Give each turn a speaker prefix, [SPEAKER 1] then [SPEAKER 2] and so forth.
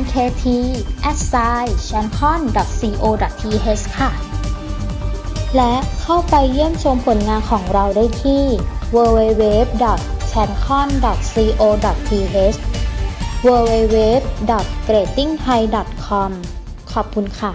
[SPEAKER 1] mkt at s i c h a n c o n co th ค่ะ และเข้าไปเยี่ยมชมผลงานของเราได้ที่ www c h a n c o n co th www.gradingthai.com ขอบคุณค่ะ